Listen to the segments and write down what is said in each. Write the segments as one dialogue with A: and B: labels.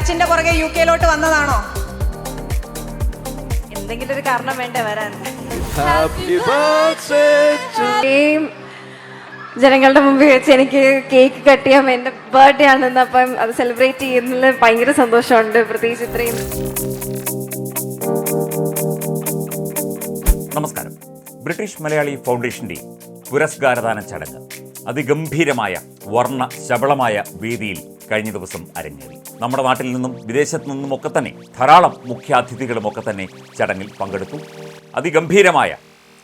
A: സച്ചിന്റെ പുറകെ യു കെയിലോട്ട് വന്നതാണോ?
B: എന്തെങ്കിലും ഒരു കാരണം വേണ്ടേ വരാൻ? ജനങ്ങളുടെ മുമ്പിൽ വെച്ച് എനിക്ക് കേക്ക് കട്ട് ചെയ്യാൻ എന്റെ ബർത്ത്ഡേ ആണെന്ന് അപ്പം അത് സെലിബ്രേറ്റ് ചെയ്യുന്നതിൽ ഭയങ്കര സന്തോഷമുണ്ട്. പ്രത്യേകിച്ച് ഇത്രയും.
C: നമസ്കാരം. ബ്രിട്ടീഷ് മലയാളി ഫൗണ്ടേഷന്റെ പുരസ്കാരദാന ചടങ്ങ്. അതിഗംഭീരമായ വർണ ശബളമായ വേദിയിൽ കഴിഞ്ഞ ദിവസം അരങ്ങേറി. നമ്മുടെ നാട്ടിൽ നിന്നും വിദേശത്തു നിന്നും ഒക്കെ തന്നെ ധാരാളം മുഖ്യാതിഥികളും ഒക്കെ തന്നെ ചടങ്ങിൽ പങ്കെടുത്തു. അതിഗംഭീരമായ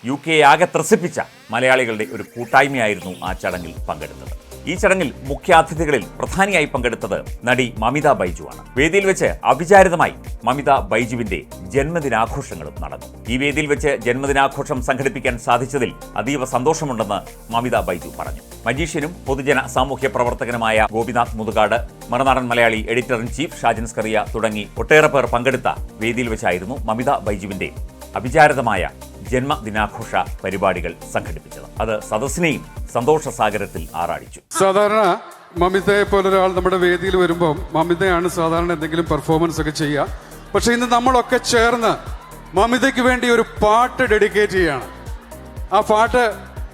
C: യു കെ ആകെ ത്രസിപ്പിച്ച മലയാളികളുടെ ഒരു കൂട്ടായ്മയായിരുന്നു ആ ചടങ്ങിൽ പങ്കെടുത്തത്. ഈ ചടങ്ങിൽ മുഖ്യാതിഥികളിൽ പ്രധാനിയായി പങ്കെടുത്തത് നടി മമിത ബൈജു ആണ് വേദിയിൽ വെച്ച് അവിചാരിതമായി മമിത ബൈജുവിന്റെ ജന്മദിനാഘോഷങ്ങളും നടന്നു. ഈ വേദിയിൽ വെച്ച് ജന്മദിനാഘോഷം സംഘടിപ്പിക്കാൻ സാധിച്ചതിൽ അതീവ സന്തോഷമുണ്ടെന്ന് മമിത ബൈജു പറഞ്ഞു. മജീഷ്യനും പൊതുജന സാമൂഹ്യ പ്രവർത്തകനുമായ Gopinath Muthukad Marunadan Malayali editor in chief Shajan Skaria തുടങ്ങി ഒട്ടേറെ പേർ പങ്കെടുത്ത വേദിയിൽ വെച്ചായിരുന്നു മമിത ബൈജുവിന്റെ അവിചാരിതമായ ജന്മദിനാഘോഷ പരിപാടികൾ സംഘടിപ്പിച്ചത്. അത് സദസ്സിനെയും സന്തോഷ സാഗരത്തിൽ ആറാടിച്ചു.
D: സാധാരണ മമിതയെ പോലെ ഒരാൾ നമ്മുടെ വേദിയിൽ വരുമ്പോൾ മമിതയാണ് സാധാരണ എന്തെങ്കിലും പെർഫോമൻസ് ഒക്കെ ചെയ്യുക. പക്ഷെ ഇന്ന് നമ്മളൊക്കെ ചേർന്ന് മമിതയ്ക്ക് വേണ്ടി ഒരു പാട്ട് ഡെഡിക്കേറ്റ് ചെയ്യാണ് ആ പാട്ട്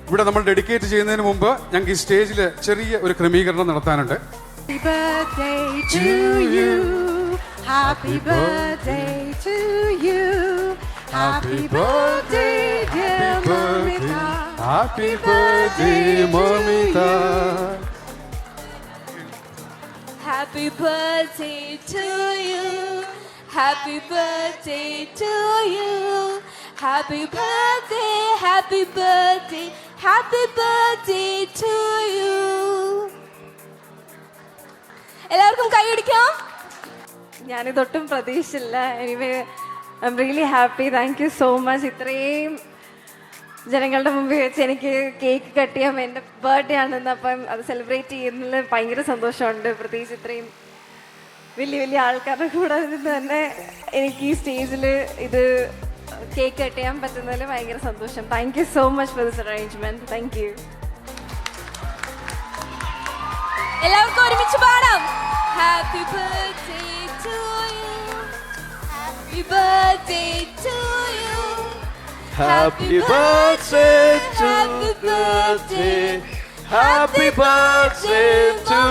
D: ഇവിടെ നമ്മൾ ഡെഡിക്കേറ്റ് ചെയ്യുന്നതിന് മുമ്പ് ഞങ്ങൾക്ക് ഈ സ്റ്റേജിൽ ചെറിയ ഒരു ക്രമീകരണം നടത്താനുണ്ട്.
A: Happy birthday to you. Happy birthday
D: happy birthday Mamitha
E: Happy birthday to you. Happy birthday to you. Happy birthday, happy birthday, happy birthday to you. എല്ലാവർക്കും കൈയടിക്കാം
B: ഞാനിതൊട്ടും പ്രതീക്ഷിച്ചില്ല anyway I am really happy thank you so much ഇത്രയും ജനങ്ങളുടെ മുമ്പിൽ വെച്ച് എനിക്ക് cake cut ചെയ്യാൻ എന്റെ ബർത്ത്ഡേ ആണെന്ന് അപ്പം അത് സെലിബ്രേറ്റ് ചെയ്യുന്നതിൽ ഭയങ്കര സന്തോഷമുണ്ട്. പ്രത്യേകിച്ച് ഇത്രയും വലിയ വലിയ ആൾക്കാരുടെ കൂടെ നിന്ന് തന്നെ എനിക്ക് ഈ സ്റ്റേജിൽ ഇത് കേക്ക് കട്ട് ചെയ്യാൻ പറ്റുന്നതിൽ ഭയങ്കര സന്തോഷം. Thank you so much for this arrangement thank you
E: എല്ലാവർക്കും ഒരുമിച്ച് പാടാം. Happy birthday to you happy birthday to
F: Happy birthday to birthday. Happy birthday to